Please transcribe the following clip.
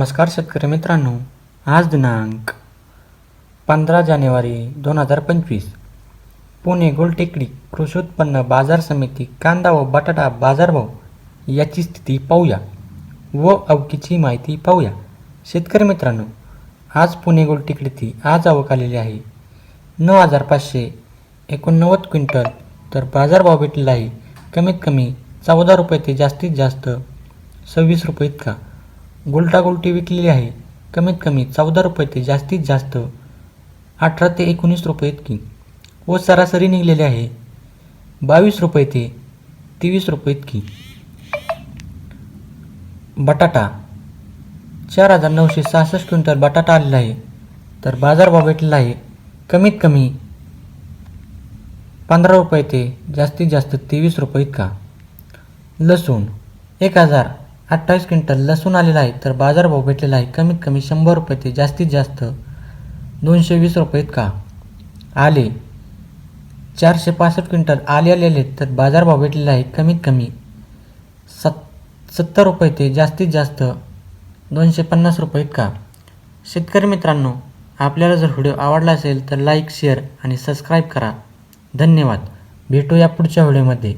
नमस्कार शेतकरी मित्रांनो आज दिनांक पंधरा जानेवारी दोन हजार पंचवीस. पुणे गोलटेकडी कृषी उत्पन्न बाजार समिती कांदा व बटाटा बाजारभाव याची स्थिती पाहूया व अवकीची माहिती पाहूया. शेतकरी मित्रांनो आज पुणे गोलटेकडीतील आज आवक आलेली आहे. नऊ हजार पाचशे एकोणनव्वद क्विंटल तर बाजारभाव भेटलेला आहे. कमीत कमी चौदा रुपये ते जास्तीत जास्त सव्वीस रुपये इतका. गुलटागुलटी विकलेली आहे. कमीत कमी चौदा रुपये ते जास्तीत जास्त अठरा ते एकोणीस रुपये इतकी. व सरासरी निघलेली आहे. बावीस रुपये ते तेवीस रुपये इतकी. बटाटा. चार हजार नऊशे सहासष्ट क्विंटल बटाटा आलेला आहे. तर बाजारभाव भेटलेला आहे. कमीत कमी पंधरा रुपये ते जास्तीत जास्त तेवीस रुपये इतका. लसूण एक हजार अठ्ठावीस क्विंटल लसूण आलेला आहे तर बाजारभाव भेटलेला आहे. कमीत कमी शंभर रुपये ते जास्तीत जास्त दोनशे वीस रुपये इतका. आले. चारशे पासष्ट क्विंटल आले आलेले तर बाजारभाव भेटलेला आहे. कमीत कमी सत् सत्तर रुपये ते जास्तीत जास्त दोनशे पन्नास रुपये इतका. शेतकरी मित्रांनो आपल्याला जर व्हिडिओ आवडला असेल तर लाईक शेअर आणि सबस्क्राईब करा. धन्यवाद. भेटूया पुढच्या व्हिडिओमध्ये.